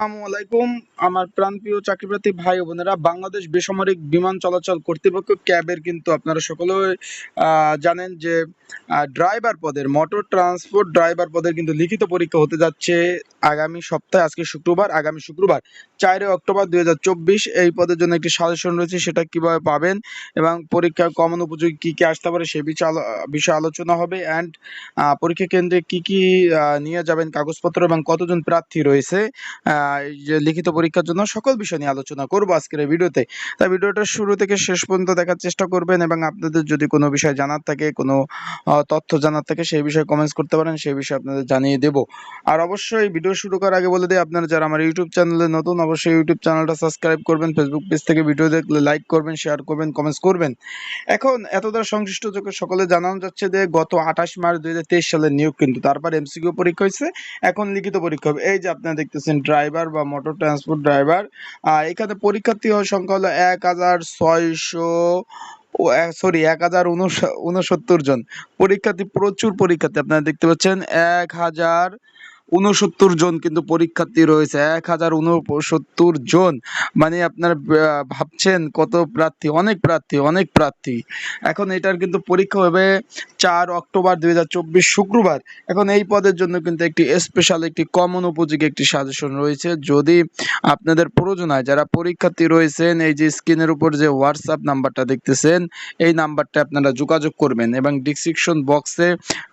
আসসালামু আলাইকুম। আমার প্রাণপ্রিয় চাকরিপ্রার্থী ভাই বোনেরা, বাংলাদেশ বেসামরিক বিমান চলাচল কর্তৃপক্ষ ক্যাবের কিন্তু আপনারা সকলেই জানেন যে ড্রাইভার পদের মোটর ট্রান্সপোর্ট ড্রাইভার পদের কিন্তু লিখিত পরীক্ষা হতে যাচ্ছে আগামী সপ্তাহে, আজকে শুক্রবার, আগামী শুক্রবার, চারই অক্টোবর দুই হাজার চব্বিশ, এই পদের জন্য একটি সাজেশন রয়েছে, সেটা কীভাবে পাবেন এবং পরীক্ষার কমন উপযোগী কি কি আসতে পারে সে বিষয়ে আলোচনা হবে অ্যান্ড পরীক্ষা কেন্দ্রে কি কি নিয়ে যাবেন কাগজপত্র এবং কতজন প্রার্থী রয়েছে যে লিখিত পরীক্ষার জন্য সকল বিষয় নিয়ে আলোচনা করব আজকের এই ভিডিওতে। তাই ভিডিওটা শুরু থেকে শেষ পর্যন্ত দেখার চেষ্টা করবেন এবং আপনাদের যদি কোনো বিষয় জানার থাকে, কোনো তথ্য জানার থাকে, সেই বিষয়ে কমেন্টস করতে পারেন, সেই বিষয়ে আপনাদের জানিয়ে দেব। আর অবশ্যই ভিডিও শুরু করার আগে বলে দিই, আপনারা যারা আমার ইউটিউব চ্যানেলে নতুন, অবশ্যই ইউটিউব চ্যানেলটা সাবস্ক্রাইব করবেন ফেসবুক পেজ থেকে ভিডিও দেখলে লাইক করবেন শেয়ার করবেন কমেন্টস করবেন। এখন এতটা সংশ্লিষ্ট যোগ্য সকলে জানানো যাচ্ছে যে, গত আঠাশ মার্চ দুই সালের নিয়োগ কিন্তু তারপর এমসিকিউ পরীক্ষা হয়েছে, এখন লিখিত পরীক্ষা হবে। এই যে আপনারা দেখতেছেন ড্রাইভার বা মোটর ট্রান্সপোর্ট ড্রাইভার এখানে পরীক্ষার্থী হওয়ার সংখ্যা হলো এক হাজার ছয়শো, ও সরি এক হাজার উনসত্তর জন। পরীক্ষার্থী, প্রচুর পরীক্ষার্থী আপনারা দেখতে পাচ্ছেন, এক হাজার উনসত্তর জন কিন্তু পরীক্ষার্থী রয়েছে, এক হাজার উনসত্তর জন। মানে আপনার ভাবছেন কত প্রার্থী, অনেক প্রার্থী অনেক প্রার্থী। এখন এটার কিন্তু পরীক্ষা হবে চার অক্টোবর দু হাজার চব্বিশ শুক্রবার। এখন এই পদের জন্য কিন্তু একটি স্পেশাল একটি কমন উপযোগী একটি সাজেশন রয়েছে। যদি আপনাদের প্রয়োজন হয়, যারা পরীক্ষার্থী রয়েছেন, এই যে স্ক্রিনের উপর যে হোয়াটসঅ্যাপ নাম্বারটা দেখতেছেন, এই নাম্বারটা আপনারা যোগাযোগ করবেন এবং ডিসক্রিপশন বক্সে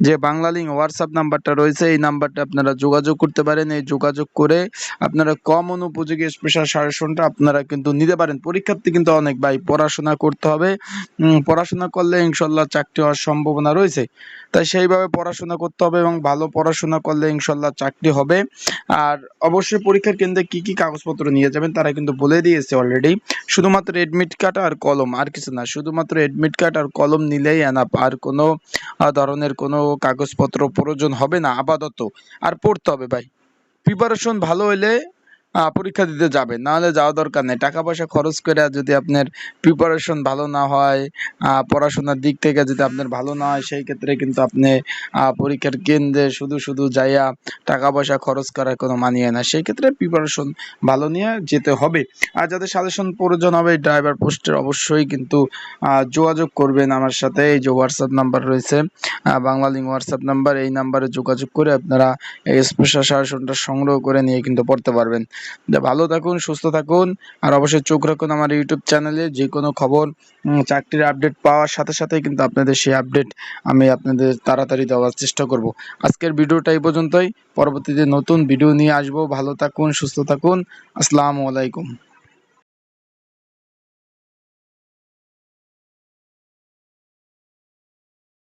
যে বাংলা লিঙ্ক হোয়াটসঅ্যাপ নাম্বারটা রয়েছে, এই নাম্বারটা আপনারা যোগাযোগ করতে পারেন। এই যোগাযোগ করে আপনারা কমন উপযোগী স্পেশাল সাজেশনটা আপনারা কিন্তু নিতে পারেন। পরীক্ষার্থী কিন্তু অনেক ভাই পড়াশোনা করতে হবে। পড়াশোনা করলে ইনশাল্লাহ চাকরি হওয়ার সম্ভাবনা রয়েছে। তাই সেইভাবে পড়াশোনা করতে হবে এবং ভালো পড়াশোনা করলে ইনশাল্লাহ চাকরি হবে। আর অবশ্যই পরীক্ষার কেন্দ্রে কি কি কাগজপত্র নিয়ে যাবেন তারা কিন্তু বলে দিয়েছে অলরেডি শুধুমাত্র এডমিট কার্ড আর কলম, আর কিছু না। শুধুমাত্র এডমিট কার্ড আর কলম নিলেই এনাফ আর কোনো ধরনের কোনো কাগজপত্র প্রয়োজন হবে না, আপাতত। আর পড়তে হবে ভাই। প্রিপারেশন ভালো হইলে পরীক্ষা দিতে যাবেন। নাহলে যাওয়া দরকার নেই। টাকা পয়সা খরচ করে যদি আপনার প্রিপারেশন ভালো না হয় পড়াশোনার দিক থেকে যদি আপনার ভালো না হয় সেই ক্ষেত্রে কিন্তু আপনি পরীক্ষার কেন্দ্রে শুধু শুধু যাইয়া টাকা পয়সা খরচ করার কোনো মানিয়ে না। সেই ক্ষেত্রে প্রিপারেশন ভালো নিয়ে যেতে হবে। আর যাদের সাজেশন প্রয়োজন হবে ড্রাইভার পোস্টের অবশ্যই কিন্তু যোগাযোগ করবেন আমার সাথে। এই যে হোয়াটসঅ্যাপ নাম্বার রয়েছে আহ, বাংলা লিঙ্ক হোয়াটসঅ্যাপ নাম্বার এই নাম্বারে যোগাযোগ করে আপনারা এই স্পেশাল সাজেশনটা সংগ্রহ করে নিয়ে কিন্তু পড়তে পারবেন। ভালো থাকুন, সুস্থ থাকুন, আর অবশ্যই চোখ রাখুন আমার ইউটিউব চ্যানেলে। যে কোনো খবর চাকরির আপডেট পাওয়ার সাথে সাথে কিন্তু আপনাদের সেই আপডেট আমি আপনাদের তাড়াতাড়ি দেওয়ার চেষ্টা করব। আজকের ভিডিওটা এই পর্যন্তই। পরবর্তীতে নতুন ভিডিও নিয়ে আসব। ভালো থাকুন, সুস্থ থাকুন। আসসালামু আলাইকুম।